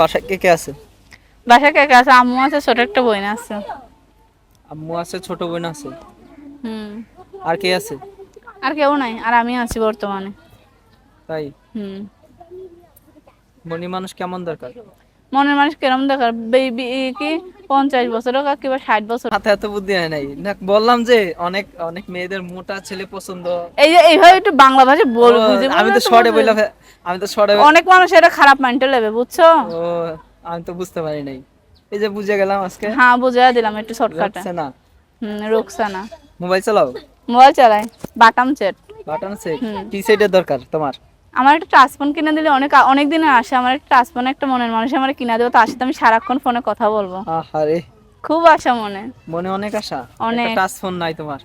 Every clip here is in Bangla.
বাসায় কে কে আছে? বাসায় কে কে আছে? আম্মু আছে ছোট একটা বোন আছে। আম্মু আছে ছোট বোন আছে? হুম। আর কে আছে? আর কেউ নাই আর আমি আছি বর্তমানে। তাই? হুম। মনি মানুষ কেমন দরকার? মনের মানুষ কিরম দরকার? বেবি কি? পঞ্চাশ বছর হোক আর কিংবা ষাট বছর হাতে এত বুদ্ধি হয় নাই। না বললাম যে অনেক অনেক মেয়েদের মোটা ছেলে পছন্দ। এই যে এইভাবে একটু বাংলা ভাষা বল বুঝে আমি তো শর্টে বললাম আমি তো শর্টে অনেক মানুষ এটা খারাপ মাইন্ডে নেবে বুঝছ? ও আমি তো বুঝতে পারি নাই। এই যে বুঝে গেলাম আজকে। হ্যাঁ বুঝে দিলাম একটু শর্টকাটে না হুম রুকসানা। মোবাইল চালাও? মোবাইল চালাই বাটাম সেট বাটন সেট। কি সেটের দরকার তোমার? আমার একটা টাচফোন কিনে দিলে অনেক অনেক দিনে আসে আমার একটা টাচফোন একটা মনের মানুষ আমার কিনা দেবো তার সাথে আমি সারাক্ষণ ফোনে কথা বলব। আহারে। খুব আশা মনে। মনে অনেক আশা? অনেক। টাচ ফোন নাই তোমার?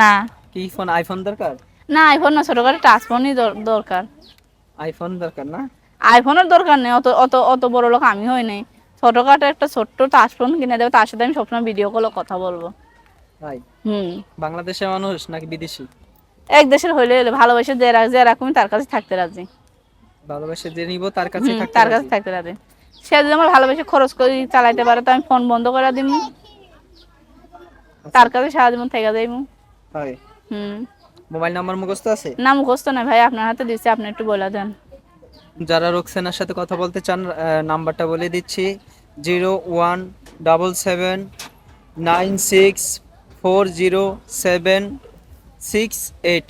না। কি ফোন আইফোন দরকার? না আইফোন না ছোটখাটো টাচফোনই দরকার। আইফোন দরকার না? আইফোনের দরকার নেই অত অত অত বড় লোক আমি হই নাই। ছোটখাটো একটা ছোট্ট টাচফোন কিনে দেবো তার সাথে আমি সবসময় ভিডিও কলে কথা বলব। হুম। বাংলাদেশের মানুষ নাকি বিদেশি? এক দেশের হইলে হইলে ভালোবাসে যে যে রাখুন তার কাছে থাকতে রাজি। ভালোবাসে যে নিব তার কাছে তার কাছে থাকতে রাজি। সে যদি আমার ভালোবাসে খরচ করে চালাইতে পারে তো আমি ফোন বন্ধ করে দিব তার কাছে সারাজীবন থেকে যাইব হুম। মোবাইল নাম্বার মুখস্থ আছে? না মুখস্থ না ভাই আপনার হাতে দিচ্ছি আপনি একটু বলে দেন। যারা রোকসানার সাথে কথা বলতে চান নাম্বারটা বলে দিচ্ছি। Zero one double seven nine six four zero seven six eight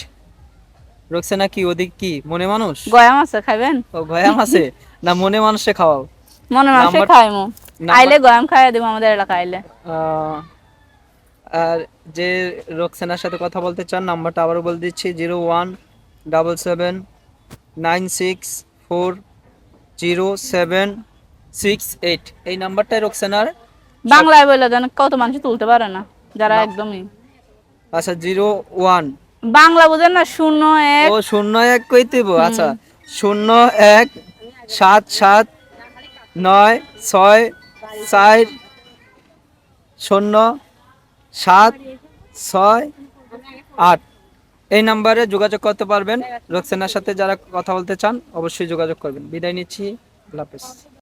Roksana কি ওদিক কি? মনে মানুষ? আছে খাইবেন? ও গয়াম আছে না মনে মানুষে খাওয়াও। মনে মানুষে খাইমু। আইলে গয়াম খাইয়া দিব আমাদের আইলে। আর যে রোকসানার সাথে কথা বলতে চান নাম্বারটা আবারও বলে দিচ্ছি zero one double seven nine six four zero seven six eight. এই নাম্বারটাই রোকসানার বাংলায় বলে দেন কত মানুষ তুলতে পারে না যারা একদমই। আচ্ছা জিরো ওয়ান। বাংলা বুঝেন না শূন্য এক। ও শূন্য এক কইতেব আচ্ছা শূন্য এক সাত সাত নয় ছয় চার শূন্য সাত ছয় আট। এই নাম্বারে যোগাযোগ করতে পারবেন। রোকসানার সাথে যারা কথা বলতে চান অবশ্যই যোগাযোগ করবেন। বিদায় নিচ্ছি। আল্লাহ হাফেজ।